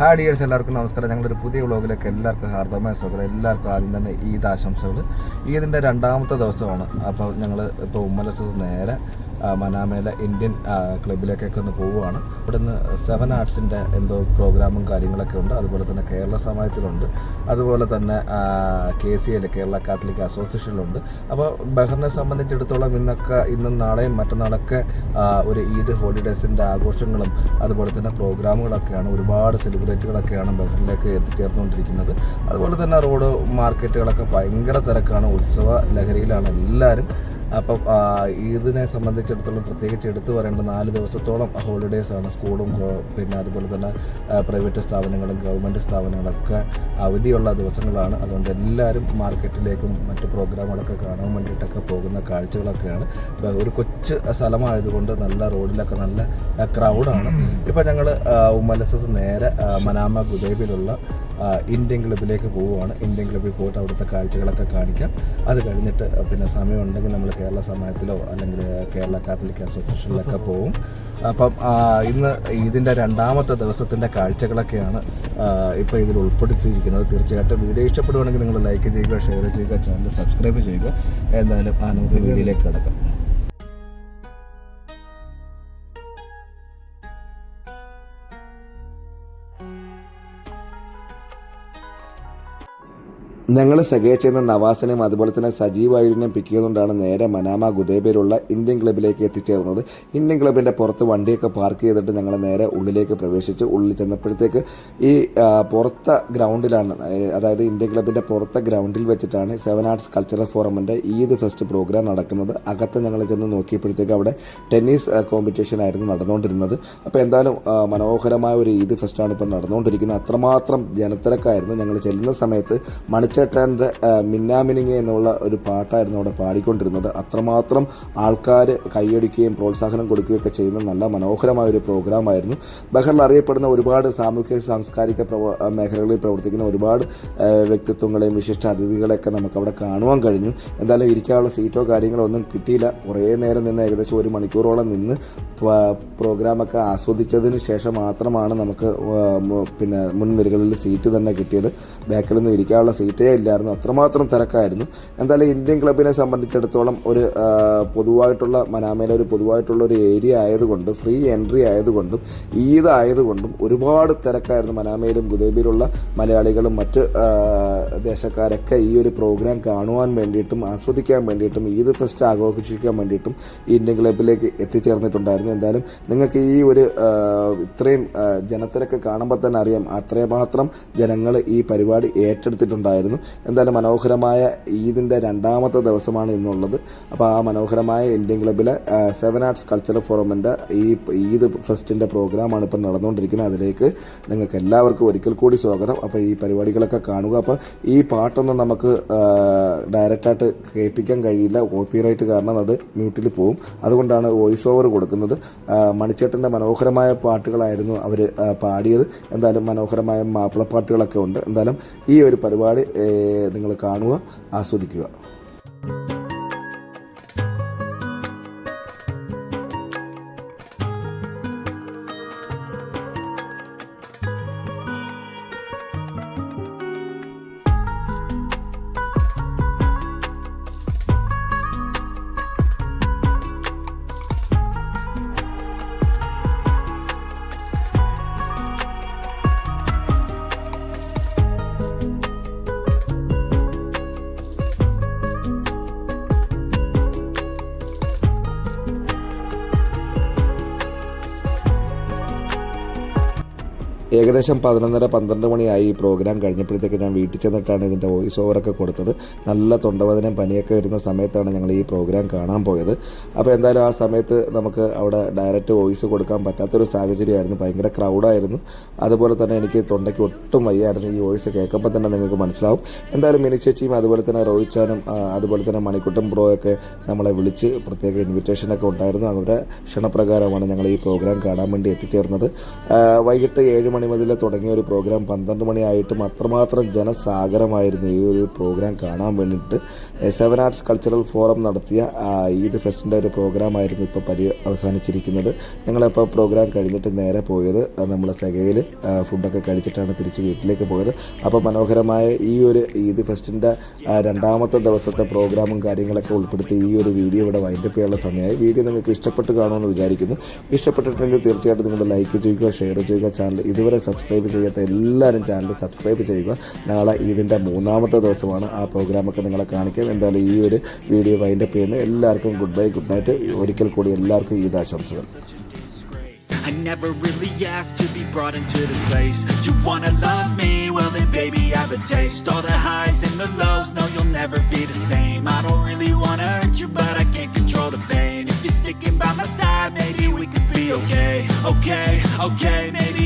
Hi dears എല്ലാവർക്കും നമസ്കാരം. ഞങ്ങളൊരു പുതിയ വ്ളോഗിലേക്ക് എല്ലാവർക്കും ഹാർദമായ സ്വാഗതം. എല്ലാവർക്കും ആദ്യം തന്നെ ഈദ് ആശംസകൾ ഈദിന്റെ രണ്ടാമത്തെ ദിവസമാണ്. അപ്പോൾ ഞങ്ങൾ ഇപ്പോൾ ഉമ്മലസ് നേരെ ആ, മനാമയിലെ ഇന്ത്യൻ ക്ലബിലേക്കൊക്കെ ഒന്ന് പോവുകയാണ്. ഇവിടുന്ന് സെവൻ ആർട്സിന്റെ എന്തോ പ്രോഗ്രാമും കാര്യങ്ങളൊക്കെ ഉണ്ട്. അതുപോലെ തന്നെ കേരള സമാജത്തിലുണ്ട്. അതുപോലെ തന്നെ K C L Kerala Catholic അസോസിയേഷനിലുണ്ട് അപ്പോൾ ബഹറിനെ സംബന്ധിച്ചിടത്തോളം ഇന്നൊക്കെ ഇന്നും നാളെയും മറ്റന്നാളൊക്കെ ഒരു ഈദ് ഹോളിഡേയ്സിന്റെ ആഘോഷങ്ങളും അതുപോലെ തന്നെ പ്രോഗ്രാമുകളൊക്കെയാണ് ഒരുപാട് സെലിബ്രിറ്റികളൊക്കെയാണ് ബഹറിലേക്ക് എത്തിച്ചേർന്നുകൊണ്ടിരിക്കുന്നത്. അതുപോലെ തന്നെ റോഡ് മാർക്കറ്റുകളൊക്കെ ഭയങ്കര തിരക്കാണ്. ഉത്സവ ലഹരിയിലാണ് എല്ലാവരും. അപ്പം ഇതിനെ സംബന്ധിച്ചിടത്തോളം പ്രത്യേകിച്ച് എടുത്തു പറയേണ്ട നാല് ദിവസത്തോളം ഹോളിഡേയ്സ് ആണ്. സ്കൂളും പിന്നെ അതുപോലെ തന്നെ പ്രൈവറ്റ് സ്ഥാപനങ്ങളും ഗവൺമെന്റ് സ്ഥാപനങ്ങളൊക്കെ അവധിയുള്ള ദിവസങ്ങളാണ്. അതുകൊണ്ട് എല്ലാവരും മാർക്കറ്റിലേക്കും മറ്റ് പ്രോഗ്രാമുകളൊക്കെ കാണാൻ വേണ്ടിയിട്ടൊക്കെ പോകുന്ന കാഴ്ചകളൊക്കെയാണ്. ഒരു കൊച്ചു സ്ഥലമായതുകൊണ്ട് നല്ല റോഡിലൊക്കെ നല്ല ക്രൗഡാണ് ഇപ്പം ഞങ്ങൾ ഉമ്മലസത്ത് നേരെ മനാമ ഗുദേബിലുള്ള ഇന്ത്യൻ ക്ലബിലേക്ക് പോവുകയാണ്. ഇന്ത്യൻ ക്ലബിൽ പോയിട്ട് അവിടുത്തെ കാഴ്ചകളൊക്കെ കാണിക്കാം. അത് കഴിഞ്ഞിട്ട് പിന്നെ സമയമുണ്ടെങ്കിൽ നമ്മൾ കേരള സമാജത്തിലോ അല്ലെങ്കിൽ കേരള കാത്തലിക് അസോസിയേഷനിലൊക്കെ പോവും. അപ്പം ഇന്ന് ഇതിന്റെ രണ്ടാമത്തെ ദിവസത്തിന്റെ കാഴ്ചകളൊക്കെയാണ് ഇപ്പോൾ ഇതിൽ ഉൾപ്പെടുത്തിയിരിക്കുന്നത്. തീർച്ചയായിട്ടും വീഡിയോ ഇഷ്ടപ്പെടുവാണെങ്കിൽ നിങ്ങൾ ലൈക്ക് ചെയ്യുക ഷെയർ ചെയ്യുക ചാനൽ സബ്സ്ക്രൈബ് ചെയ്യുക. എന്തായാലും ആ നമുക്ക് വീഡിയോയിലേക്ക് കിടക്കാം. ഞങ്ങൾ ചെയ്യുന്ന നവാസിനെയും അതുപോലെ തന്നെ സജീവായൂരിനെയും പിക്ക് ചെയ്തുകൊണ്ടാണ് നേരെ മനാമ ഗുദേബയിലുള്ള ഇന്ത്യൻ ക്ലബിലേക്ക് എത്തിച്ചേർന്നത്. ഇന്ത്യൻ ക്ലബിന്റെ പുറത്ത് വണ്ടിയൊക്കെ പാർക്ക് ചെയ്തിട്ട് ഞങ്ങൾ നേരെ ഉള്ളിലേക്ക് പ്രവേശിച്ചു. ഉള്ളിൽ ചെന്നപ്പോഴത്തേക്ക് ഈ പുറത്ത ഗ്രൗണ്ടിലാണ് അതായത് ഇന്ത്യൻ ക്ലബിന്റെ പുറത്ത ഗ്രൗണ്ടിൽ വെച്ചിട്ടാണ് സെവൻ ആർട്സ് കൾച്ചറൽ ഫോറമിന്റെ ഈദ് ഫെസ്റ്റ് പ്രോഗ്രാം നടക്കുന്നത്. അകത്ത് ഞങ്ങൾ ചെന്ന് നോക്കിയപ്പോഴത്തേക്ക് അവിടെ ടെന്നീസ് കോമ്പറ്റീഷൻ ആയിരുന്നു നടന്നുകൊണ്ടിരുന്നത്. അപ്പോൾ എന്തായാലും മനോഹരമായ ഒരു ഈദ് ഫെസ്റ്റാണ് ഇപ്പോൾ നടന്നുകൊണ്ടിരിക്കുന്നത്. അത്രമാത്രം ജനത്തിരക്കായിരുന്നു. ഞങ്ങൾ ചെല്ലുന്ന സമയത്ത് മണിച്ചേട്ടന്റെ മിന്നാമിനിങ്ങ എന്നുള്ള ഒരു പാട്ടായിരുന്നു അവിടെ പാടിക്കൊണ്ടിരുന്നത്. അത്രമാത്രം ആൾക്കാർ കൈയടിക്കുകയും പ്രോത്സാഹനം കൊടുക്കുകയൊക്കെ ചെയ്യുന്ന നല്ല മനോഹരമായ ഒരു പ്രോഗ്രാമായിരുന്നു. ബഹറിൽ അറിയപ്പെടുന്ന ഒരുപാട് സാമൂഹിക സാംസ്കാരിക പ്രവ- മേഖലകളിൽ പ്രവർത്തിക്കുന്ന ഒരുപാട് വ്യക്തിത്വങ്ങളെയും വിശിഷ്ട അതിഥികളെയൊക്കെ നമുക്കവിടെ കാണുവാൻ കഴിഞ്ഞു. എന്തായാലും ഇരിക്കാനുള്ള സീറ്റോ കാര്യങ്ങളോ ഒന്നും കിട്ടിയില്ല. കുറേ നേരം നിന്ന് ഏകദേശം ഒരു മണിക്കൂറോളം നിന്ന് പ്രോഗ്രാമൊക്കെ ആസ്വദിച്ചതിന് ശേഷം മാത്രമാണ് നമുക്ക് പിന്നെ മുൻനിരകളിൽ സീറ്റ് തന്നെ കിട്ടിയത്. ബാക്കിൽ നിന്ന് ഇരിക്കാനുള്ള സീറ്റേ ഇല്ലായിരുന്നു. അത്രമാത്രം തിരക്കായിരുന്നു. എന്തായാലും ഇന്ത്യൻ ക്ലബിനെ സംബന്ധിച്ചിടത്തോളം ഒരു പൊതുവായിട്ടുള്ള മനാമയിലെ ഒരു പൊതുവായിട്ടുള്ള ഒരു ഏരിയ ആയതുകൊണ്ട് ഫ്രീ എൻട്രി ആയതുകൊണ്ടും ഈദ് ആയതുകൊണ്ടും ഒരുപാട് തിരക്കായിരുന്നു മനാമയിലും ഗുദേബിയിലുള്ള മലയാളികളും മറ്റ് ദേശക്കാരൊക്കെ ഈ ഒരു പ്രോഗ്രാം കാണുവാൻ വേണ്ടിയിട്ടും ആസ്വദിക്കാൻ വേണ്ടിയിട്ടും ഈദ് ഫെസ്റ്റ് ആഘോഷിക്കാൻ വേണ്ടിയിട്ടും ഇന്ത്യൻ ക്ലബിലേക്ക് എത്തിച്ചേർന്നിട്ടുണ്ടായിരുന്നു. എന്തായാലും നിങ്ങൾക്ക് ഈ ഒരു ഇത്രയും ജനത്തിരക്ക് കാണുമ്പോൾ തന്നെ അറിയാം അത്രമാത്രം ജനങ്ങൾ ഈ പരിപാടി ഏറ്റെടുത്തിട്ടുണ്ടായിരുന്നു. എന്തായാലും മനോഹരമായ ഈദിന്റെ രണ്ടാമത്തെ ദിവസമാണ് ഇന്നുള്ളത്. അപ്പോൾ ആ മനോഹരമായ ഇന്ത്യൻ ക്ലബിലെ സെവൻ ആർട്സ് കൾച്ചറൽ ഫോറമിന്റെ ഈ ഈദ് ഫെസ്റ്റിന്റെ പ്രോഗ്രാമാണ് ഇപ്പം നടന്നുകൊണ്ടിരിക്കുന്നത്. അതിലേക്ക് നിങ്ങൾക്ക് എല്ലാവർക്കും ഒരിക്കൽ കൂടി സ്വാഗതം. അപ്പോൾ ഈ പരിപാടികളൊക്കെ കാണുക. അപ്പോൾ ഈ പാട്ടൊന്നും നമുക്ക് ഡയറക്റ്റായിട്ട് കേൾപ്പിക്കാൻ കഴിയില്ല. കോപ്പിറൈറ്റ് കാരണം അത് മ്യൂട്ടിൽ പോവും. അതുകൊണ്ടാണ് വോയിസ് ഓവർ കൊടുക്കുന്നത്. മണിച്ചേട്ടന്റെ മനോഹരമായ പാട്ടുകളായിരുന്നു അവർ പാടിയത്. എന്തായാലും മനോഹരമായ മാപ്പിളപ്പാട്ടുകളൊക്കെ ഉണ്ട്. എന്തായാലും ഈ ഒരു പരിപാടി നിങ്ങൾ കാണുക ആസ്വദിക്കുക. ഏകദേശം പതിനൊന്നര പന്ത്രണ്ട് മണിയായി ഈ പ്രോഗ്രാം കഴിഞ്ഞപ്പോഴത്തേക്ക് ഞാൻ വീട്ടിൽ ചെന്നിട്ടാണ് ഇതിന്റെ വോയിസ് ഓവറൊക്കെ കൊടുത്തത്. നല്ല തൊണ്ടവേദനയും പനിയൊക്കെ വരുന്ന സമയത്താണ് ഞങ്ങൾ ഈ പ്രോഗ്രാം കാണാൻ പോയത്. അപ്പോൾ എന്തായാലും ആ സമയത്ത് നമുക്ക് അവിടെ ഡയറക്റ്റ് വോയിസ് കൊടുക്കാൻ പറ്റാത്തൊരു സാഹചര്യമായിരുന്നു. ഭയങ്കര ക്രൗഡായിരുന്നു അതുപോലെ തന്നെ എനിക്ക് തൊണ്ടയ്ക്ക് ഒട്ടും വയ്യായിരുന്നു. ഈ വോയിസ് കേൾക്കുമ്പോൾ തന്നെ നിങ്ങൾക്ക് മനസ്സിലാവും. എന്തായാലും മിനിച്ചേച്ചിയും അതുപോലെ തന്നെ രോഹിത് ചാനും അതുപോലെ തന്നെ മണിക്കുട്ടൻ ബ്രോയൊക്കെ നമ്മളെ വിളിച്ച് പ്രത്യേക ഇൻവിറ്റേഷനൊക്കെ ഉണ്ടായിരുന്നു. അവരുടെ ക്ഷണപ്രകാരമാണ് ഞങ്ങൾ ഈ പ്രോഗ്രാം കാണാൻ വേണ്ടി എത്തിച്ചേർന്നത്. വൈകിട്ട് ഏഴ് മണി മണി മുതൽ തുടങ്ങിയ ഒരു പ്രോഗ്രാം പന്ത്രണ്ട് മണിയായിട്ടും അത്രമാത്രം ജനസാഗരമായിരുന്നു ഈ ഒരു പ്രോഗ്രാം കാണാൻ വേണ്ടിയിട്ട്. സെവൻ ആർട്സ് കൾച്ചറൽ ഫോറം നടത്തിയ ഈദ് ഫെസ്റ്റിന്റെ ഒരു പ്രോഗ്രാമായിരുന്നു ഇപ്പോൾ പരി അവസാനിച്ചിരിക്കുന്നത്. ഞങ്ങളിപ്പോൾ പ്രോഗ്രാം കഴിഞ്ഞിട്ട് നേരെ പോയത് നമ്മൾ സെഗയിൽ ഫുഡൊക്കെ കഴിച്ചിട്ടാണ് തിരിച്ച് വീട്ടിലേക്ക് പോയത്. അപ്പോൾ മനോഹരമായ ഈ ഒരു ഈദ് ഫെസ്റ്റിന്റെ രണ്ടാമത്തെ ദിവസത്തെ പ്രോഗ്രാമും കാര്യങ്ങളൊക്കെ ഉൾപ്പെടുത്തി ഈ ഒരു വീഡിയോ ഇവിടെ വൈൻഡപ്പ് ചെയ്യാനുള്ള സമയമായി. വീഡിയോ നിങ്ങൾക്ക് ഇഷ്ടപ്പെട്ട് കാണുമെന്ന് വിചാരിക്കുന്നു. ഇഷ്ടപ്പെട്ടിട്ടുണ്ടെങ്കിൽ തീർച്ചയായിട്ടും നിങ്ങൾ ലൈക്ക് ചെയ്യുക ഷെയർ ചെയ്യുക ചാനൽ ഇതുവരെ സബ്സ്ക്രൈബ് ചെയ്യാത്ത എല്ലാവരും ചാനൽ സബ്സ്ക്രൈബ് ചെയ്യുക നാളെ ഇതിന്റെ മൂന്നാമത്തെ ദിവസമാണ് ആ പ്രോഗ്രാമൊക്കെ നിങ്ങളെ കാണിക്കാം എന്തായാലും ഈ ഒരു വീഡിയോ വൈൻഡപ്പ് ചെയ്യുന്നു എല്ലാവർക്കും ഗുഡ് ബൈ ഗുഡ് നൈറ്റ് ഒരിക്കൽ കൂടി എല്ലാവർക്കും ഈദ് ആശംസകൾ I never really asked to be brought into this place You wanna love me? Well then baby I have a taste All the highs and the lows, no you'll never be the same I don't really wanna hurt you but I can't control the pain If you're sticking by my side maybe we could be okay Okay, okay, maybe